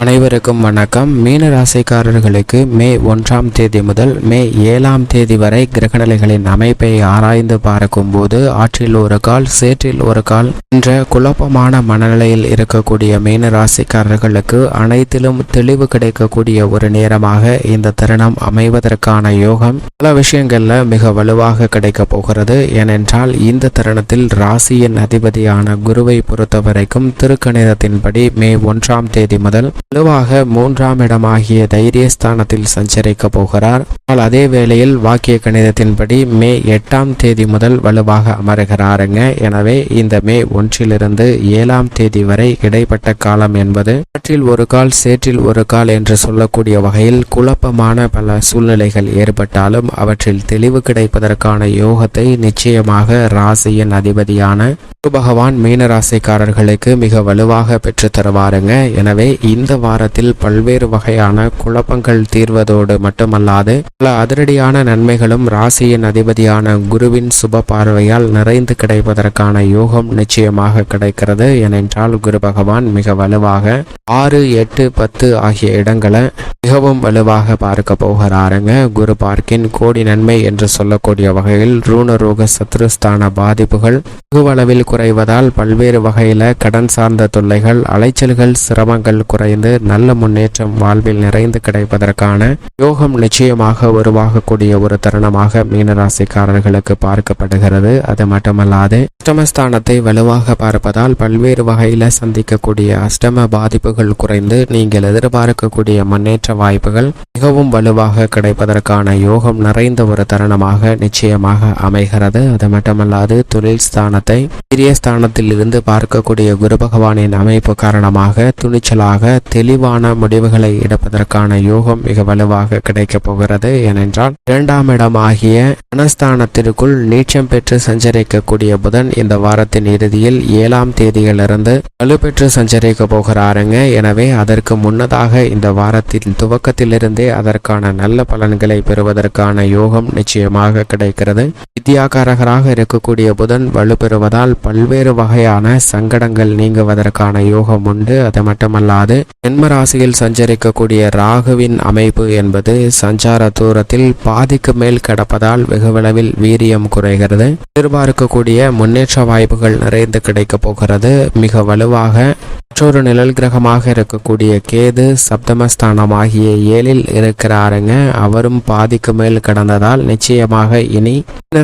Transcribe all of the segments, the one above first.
அனைவருக்கும் வணக்கம். மீன ராசிக்காரர்களுக்கு மே ஒன்றாம் தேதி முதல் மே ஏழாம் தேதி வரை கிரகநிலைகளின் அமைப்பை ஆராய்ந்து பார்க்கும்போது ஆற்றில் ஒரு கால் சேற்றில் ஒரு கால் என்ற குழப்பமான மனநிலையில் இருக்கக்கூடிய மீன ராசிக்காரர்களுக்கு அனைத்திலும் தெளிவு கிடைக்கக்கூடிய ஒரு நேரமாக இந்த தருணம் அமைவதற்கான யோகம் பல விஷயங்கள்ல மிக வலுவாக கிடைக்க போகிறது. ஏனென்றால் இந்த தருணத்தில் ராசியின் அதிபதியான குருவை பொறுத்த வரைக்கும் திருக்கணிதத்தின்படி மே ஒன்றாம் தேதி முதல் வலுவாக மூன்றாம் இடமாகிய தைரியஸ்தானத்தில் சஞ்சரிக்க போகிறார். ஆனால் அதே வேளையில் வாக்கிய கணிதத்தின்படி மே எட்டாம் தேதி முதல் வலுவாக அமருகிறாருங்க. எனவே இந்த மே ஒன்றிலிருந்து ஏழாம் தேதி வரை இடைப்பட்ட காலம் என்பது காற்றில் ஒரு கால் சேற்றில் ஒரு கால் என்று சொல்லக்கூடிய வகையில் குழப்பமான பல சூழ்நிலைகள் ஏற்பட்டாலும் அவற்றில் தெளிவு கிடைப்பதற்கான யோகத்தை நிச்சயமாக ராசியின் அதிபதியான பகவான் மீனராசிக்காரர்களுக்கு மிக வலுவாக பெற்று தருவாருங்க. எனவே இந்த வாரத்தில் பல்வேறு வகையான குழப்பங்கள் தீர்வதோடு மட்டுமல்லாது பல அதிரடியான நன்மைகளும் ராசியின் அதிபதியான குருவின் சுப பார்வையால் நிறைந்து கிடைப்பதற்கான யோகம் நிச்சயமாக கிடைக்கிறது. ஏனென்றால் குரு பகவான் மிக வலுவாக ஆறு எட்டு பத்து ஆகிய இடங்களை மிகவும் வலுவாக பார்க்க போகிறாருங்க. குரு பார்க்கின் கோடி நன்மை என்று சொல்லக்கூடிய வகையில் ரூணரோக சத்ருஸ்தான பாதிப்புகள் வெகுவளவில் குறைவதால் பல்வேறு வகையில கடன் சார்ந்த தொல்லைகள் அலைச்சல்கள் சிரமங்கள் குறைந்து நல்ல முன்னேற்றம் வாழ்வில் நிறைந்து கிடைப்பதற்கான யோகம் நிச்சயமாக உருவாகக்கூடிய ஒரு தருணமாக மீனராசிக்காரர்களுக்கு பார்க்கப்படுகிறது. அது மட்டுமல்லாது அஷ்டமஸ்தானத்தை வலுவாக பார்ப்பதால் பல்வேறு வகையில் சந்திக்கக்கூடிய அஷ்டம பாதிப்புகள் குறைந்து நீங்கள் எதிர்பார்க்கக்கூடிய முன்னேற்ற வாய்ப்புகள் மிகவும் வலுவாக கிடைப்பதற்கான யோகம் நிறைந்த ஒரு தருணமாக நிச்சயமாக அமைகிறது. அது மட்டுமல்லாது தொழில் ஸ்தானத்தை சிறிய ஸ்தானத்தில் இருந்து பார்க்கக்கூடிய குரு பகவானின் அமைப்பு காரணமாக துணிச்சலாக தெளிவான முடிவுகளை எடுப்பதற்கான யோகம் மிக வலுவாக கிடைக்கப் போகிறது. ஏனென்றால் இரண்டாம் இடமாகிய மனஸ்தானத்திற்குள் நீச்சம் பெற்று சஞ்சரிக்கக்கூடிய புதன் இந்த வாரத்தின் இறுதியில் ஏழாம் தேதியிலிருந்து வலுப்பெற்று சஞ்சரிக்க போகிறாருங்க. எனவே அதற்கு முன்னதாக இந்த வாரத்தின் துவக்கத்திலிருந்தே அதற்கான நல்ல பலன்களை பெறுவதற்கான யோகம் நிச்சயமாக கிடைக்கிறது. வித்யாகாரகராக இருக்கக்கூடிய புதன் வலுப்பெறுவதால் பல்வேறு வகையான சங்கடங்கள் நீங்குவதற்கான யோகம் உண்டு. அது மட்டுமல்லாது ஜென்ம ராசியில் சஞ்சரிக்கக்கூடிய ராகுவின் அமைப்பு என்பது சஞ்சார தூரத்தில் பாதிக்கு மேல் கிடப்பதால் வெகுவளவில் வீரியம் குறைகிறது. எதிர்பார்க்கக்கூடிய முன்னேற்ற வாய்ப்புகள் நிறைந்து கிடைக்கப் போகிறது. மிக வலுவாக மற்றொரு நிழல் கிரகமாக இருக்கக்கூடிய கேது சப்தமஸ்தானம் ஆகிய ஏழில் இருக்கிறாருங்க. அவரும் பாதிக்கு மேல் கடந்ததால் நிச்சயமாக இனி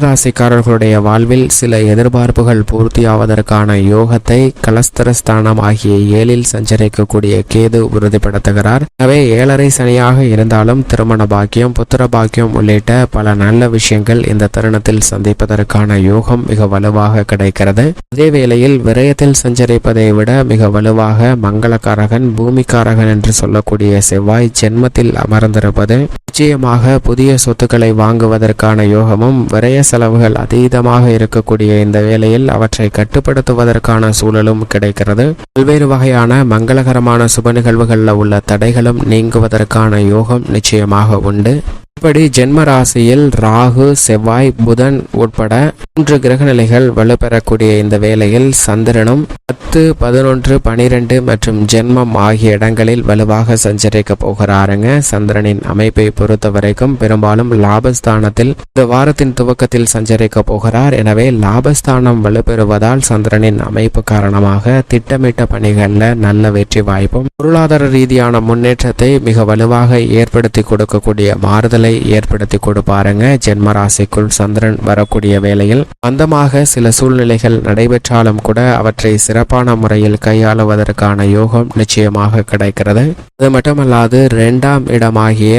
ராசிக்காரர்களுடைய வாழ்வில் சில எதிர்பார்ப்புகள் பூர்த்தியாவதற்கான யோகத்தை கலஸ்தரஸ்தானம் ஆகிய ஏழில் சஞ்சரிக்கக்கூடிய கேது உறுதிப்படுத்துகிறார். எனவே ஏழரை சனியாக இருந்தாலும் திருமண பாக்கியம் புத்திர பாக்கியம் உள்ளிட்ட பல நல்ல விஷயங்கள் இந்த தருணத்தில் சந்திப்பதற்கான யோகம் மிக வலுவாக கிடைக்கிறது. அதே வேளையில் விரயத்தில் சஞ்சரிப்பதை விட மிக வலுவாக மங்களகாரகன் பூமிக்காரகன் என்று சொல்லக்கூடிய செவ்வாய் ஜென்மத்தில் அமர்ந்திருப்பது நிச்சயமாக புதிய சொத்துக்களை வாங்குவதற்கான யோகமும் விரய செலவுகள் அதீதமாக இருக்கக்கூடிய இந்த வேளையில் அவற்றை கட்டுப்படுத்துவதற்கான சூழலும் கிடைக்கிறது. பல்வேறு வகையான மங்களகரமான சுப நிகழ்வுகளில் உள்ள தடைகளும் நீங்குவதற்கான யோகம் நிச்சயமாக உண்டு. இப்படி ஜென்ம ராசியில் ராகு செவ்வாய் புதன் உட்பட மூன்று கிரகநிலைகள் வலுப்பெறக்கூடிய இந்த வேளையில் சந்திரனும் பத்து பதினொன்று பனிரெண்டு மற்றும் ஜென்மம் ஆகிய இடங்களில் வலுவாக சஞ்சரிக்க போகிறாருங்க. சந்திரனின் அமைப்பை பொறுத்த வரைக்கும் பெரும்பாலும் லாபஸ்தானத்தில் இந்த வாரத்தின் துவக்கத்தில் சஞ்சரிக்க போகிறார். எனவே லாபஸ்தானம் வலுப்பெறுவதால் சந்திரனின் அமைப்பு காரணமாக திட்டமிட்ட பணிகளில் நல்ல வெற்றி வாய்ப்பும் பொருளாதார ரீதியான முன்னேற்றத்தை மிக வலுவாக ஏற்படுத்தி கொடுக்கக்கூடிய மாறுதலை ஏற்படுத்தி கொடுப்பாருங்க. ஜென்மராசிக்குள் சந்திரன் வரக்கூடிய வேளையில் மந்தமாக சில சூழ்நிலைகள் நடைபெற்றாலும் கூட அவற்றை சிறப்பான முறையில் கையாளுவதற்கான யோகம் நிச்சயமாக கிடைக்கிறது. அது மட்டுமல்லாது இரண்டாம் இடமாகிய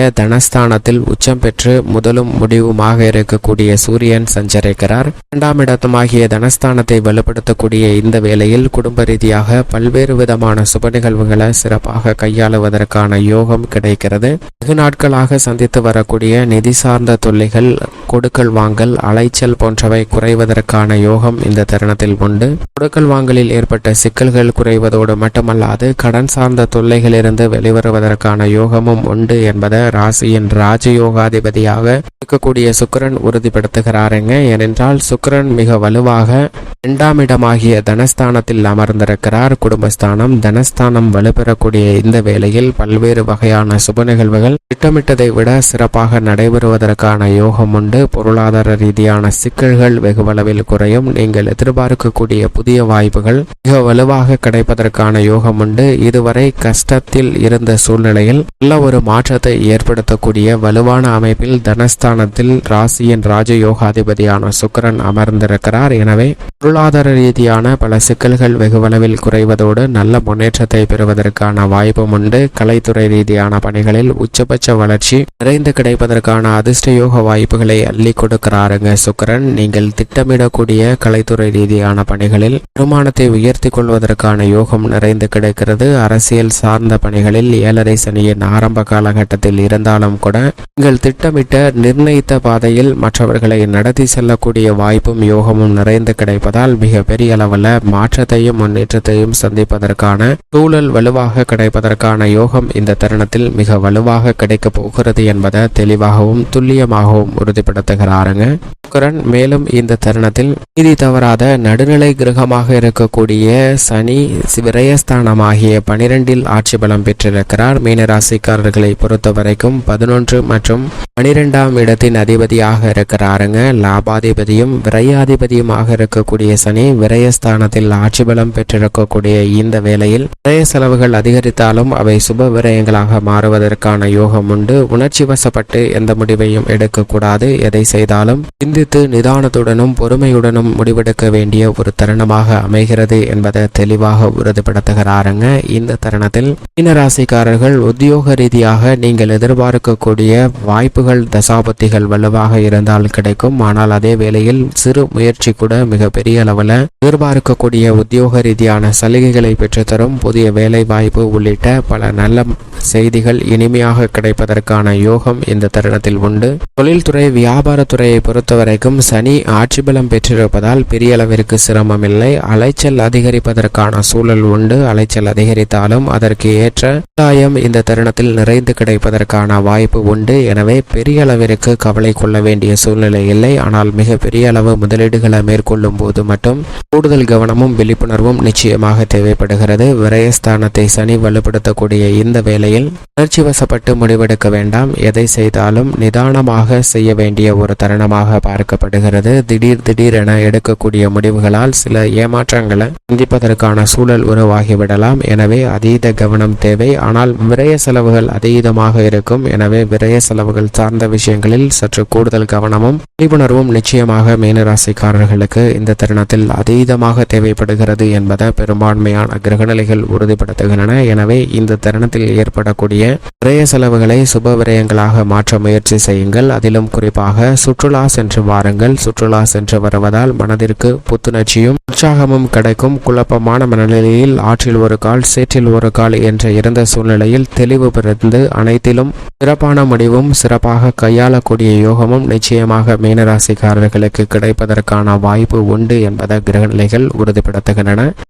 தனஸ்தானத்தில் உச்சம் பெற்று முதலும் முடிவுமாக இருக்கக்கூடிய சூரியன் சஞ்சரிக்கிறார். இரண்டாம் இடத்துமாகிய தனஸ்தானத்தை வலுப்படுத்தக்கூடிய இந்த வேளையில் குடும்ப ரீதியாக பல்வேறு விதமான சுப நிகழ்வுகளை சிறப்பாக கையாளுவதற்கான யோகம் கிடைக்கிறது. வெகு நாட்களாக சந்தித்து வரக்கூடிய நிதி சார்ந்த தொல்லைகள் கொடுக்கல் வாங்கல் அலைச்சல் போன்றவை குறைவதற்கான யோகம் இந்த தருணத்தில் உண்டு. கொடுக்கல் வாங்கலில் ஏற்பட்ட சிக்கல்கள் குறைவதோடு மட்டுமல்லாது கடன் சார்ந்த தொல்லைகளிலிருந்து வெளிவருவதற்கான யோகமும் உண்டு என்பதை ராசியின் ராஜயோகாதிபதியாக இருக்கக்கூடிய சுக்கிரன் உறுதிப்படுத்துகிறாருங்க. ஏனென்றால் சுக்கிரன் மிக வலுவாக இரண்டாம் இடமாகிய தனஸ்தானத்தில் அமர்ந்திருக்கிறார். குடும்பஸ்தானம் தனஸ்தானம் வலுப்பெறக்கூடிய இந்த வேளையில் பல்வேறு வகையான சுப நிகழ்வுகள் திட்டமிட்டதை விட சிறப்பாக நடைபெறுவதற்கான யோகம் உண்டு. பொருளாதார ரீதியான சிக்கல்கள் வெகுவளவில் குறையும். நீங்கள் எதிர்பார்க்கக்கூடிய புதிய வாய்ப்புகள் மிக வலுவாக கிடைப்பதற்கான யோகம் உண்டு. இதுவரை கஷ்டத்தில் இருந்த சூழ்நிலையில் நல்ல ஒரு மாற்றத்தை ஏற்படுத்தக்கூடிய வலுவான அமைப்பில் தனஸ்தானத்தில் ராசியின் ராஜயோகாதிபதியான சுக்கிரன் அமர்ந்திருக்கிறார். எனவே பொருளாதார ரீதியான பல சிக்கல்கள் வெகுவளவில் குறைவதோடு நல்ல முன்னேற்றத்தை பெறுவதற்கான வாய்ப்பும் உண்டு. கலைத்துறை ரீதியான பணிகளில் உச்சபட்ச வளர்ச்சி நிறைந்து கிடைப்பதற்கான அதிர்ஷ்ட யோக வாய்ப்புகளை அள்ளி கொடுக்கிறாருங்க சுக்கிரன். நீங்கள் திட்டமிடக்கூடிய கலைத்துறை ரீதியான பணிகளில் வருமானத்தை உயர்த்தி கொள்வதற்கான யோகம் நிறைந்து கிடைக்கிறது. அரசியல் சார்ந்த பணிகளில் ஏழரை சனியின் ஆரம்ப காலகட்டத்தில் இருந்தாலும் கூட நீங்கள் திட்டமிட்ட நிர்ணயித்த பாதையில் மற்றவர்களை நடத்தி செல்லக்கூடிய வாய்ப்பும் யோகமும் நிறைந்து கிடைப்பதால் மிக பெரிய அளவில் மாற்றத்தையும் முன்னேற்றத்தையும் சந்திப்பதற்கான சூழல் வலுவாக கிடைப்பதற்கான யோகம் இந்த தருணத்தில் மிக வலுவாக கிடைக்கப் போகிறது என்பதை தெளிவாகவும் துல்லியமாகவும் உறுதிப்படுத்துகிறாருங்க. சுக்கரன் மேலும் இந்த தருணத்தில் நீதி தவறாத நடுநிலை கிரகமாக இருக்கக்கூடிய சனி விரயஸ்தானமாகிய பனிரெண்டில் ஆட்சி பலம் பெற்றிருக்கிறார். மீனராசிக்காரர்களை பொறுத்த வரைக்கும் பதினொன்று மற்றும் பனிரெண்டாம் இடத்தின் அதிபதியாக இருக்கிறாருங்க. லாபாதிபதியும் விரையாதிபதியுமாக இருக்கக்கூடிய சனி விரயஸ்தானத்தில் ஆட்சி பலம் பெற்றிருக்கக்கூடிய இந்த வேளையில் விரய செலவுகள் அதிகரித்தாலும் அவை சுப விரயங்களாக மாறுவதற்கான யோகம் உண்டு. உணர்ச்சி வசப்பட்டு எந்த முடிவையும் எடுக்கக்கூடாது. எதை செய்தாலும் சிந்தித்து நிதானத்துடனும் பொறுமையுடனும் முடிவெடுக்க வேண்டிய ஒரு தருணமாக அமைகிறது என்பதை தெளிவாக உறுதிப்படுத்துகிறாருங்க. இந்த தருணத்தில் மீனராசிக்காரர்கள் உத்தியோக ரீதியாக நீங்கள் எதிர்பார்க்கக்கூடிய வாய்ப்புகள் தசாபத்திகள் வலுவாக இருந்தால் கிடைக்கும். ஆனால் அதே வேளையில் சிறு முயற்சி கூட மிக பெரிய அளவில் எதிர்பார்க்கக்கூடிய உத்தியோக ரீதியான சலுகைகளை பெற்றுத்தரும். புதிய வேலை வாய்ப்பு உள்ளிட்ட பல நல்ல செய்திகள் இனிமையாக கிடைப்பதற்கான யோகம் இந்த தருணத்தில் உண்டு. தொழில்துறை வியாபாரத்துறையை பொறுத்தவரை பொறுத்தவரைக்கும் சனி ஆட்சி பலம் பெற்றிருப்பதால் பெரிய அளவிற்கு சிரமம் இல்லை அலைச்சல் அதிகரிப்பதற்கான சூழல் உண்டு. அலைச்சல் அதிகரித்தாலும் அதற்கு ஏற்ற ஆதாயம் இந்த தருணத்தில் நிறைந்து கிடைப்பதற்கான வாய்ப்பு உண்டு. எனவே பெரிய அளவிற்கு கவலை கொள்ள வேண்டிய சூழ்நிலை இல்லை. ஆனால் மிக பெரிய அளவு முதலீடுகளை மேற்கொள்ளும் போது மட்டும் கூடுதல் கவனமும் விழிப்புணர்வும் நிச்சயமாக தேவைப்படுகிறது. விரயஸ்தானத்தை சனி வலுப்படுத்தக்கூடிய இந்த வேளையில் உணர்ச்சி வசப்பட்டு முடிவெடுக்க வேண்டாம். எதை செய்தாலும் நிதானமாக செய்ய வேண்டிய ஒரு தருணமாக பார்க்க எதிர்பார்க்கப்படுகிறது திடீர் திடீரென எடுக்கக்கூடிய முடிவுகளால் சில ஏமாற்றங்களை சந்திப்பதற்கான சூழல் உருவாகிவிடலாம். எனவே அதீத கவனம் தேவை. ஆனால் விரய செலவுகள் அதீதமாக இருக்கும். எனவே விரய செலவுகள் சார்ந்த விஷயங்களில் சற்று கூடுதல் கவனமும் விழிப்புணர்வும் நிச்சயமாக மீனராசிக்காரர்களுக்கு இந்த தருணத்தில் அதீதமாக தேவைப்படுகிறது என்பதை பெரும்பான்மையான கிரகநிலைகள் உறுதிப்படுத்துகின்றன. எனவே இந்த தருணத்தில் ஏற்படக்கூடிய விரய செலவுகளை சுப விரயங்களாக மாற்ற முயற்சி செய்யுங்கள். அதிலும் குறிப்பாக சுற்றுலா சென்று வாருங்கள். சுற்றுலா சென்று வருவதால் மனதிற்கு புத்துணர்ச்சியும் உற்சாகமும் கிடைக்கும். குழப்பமான மனநிலையில் ஆற்றில் ஒரு கால் சேற்றில் ஒரு கால் என்ற இருந்த சூழ்நிலையில் தெளிவு பிறந்து அனைத்திலும் சிறப்பான முடிவும் சிறப்பாக கையாளக்கூடிய யோகமும் நிச்சயமாக மீனராசிக்காரர்களுக்கு கிடைப்பதற்கான வாய்ப்பு உண்டு என்பதை கிரகநிலைகள் உறுதிப்படுத்துகின்றன.